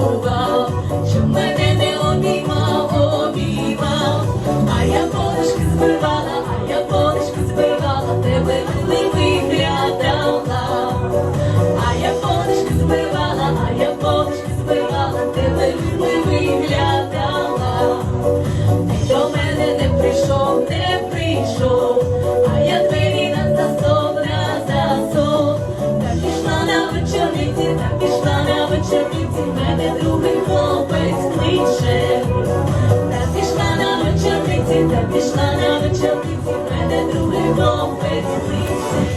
заховав, що мене не обіймав, обіймав, а я подушки збивала, а я подушки збивала тебе. Вулиці, та пішла на вечорниці, мене другий хлопець кличе.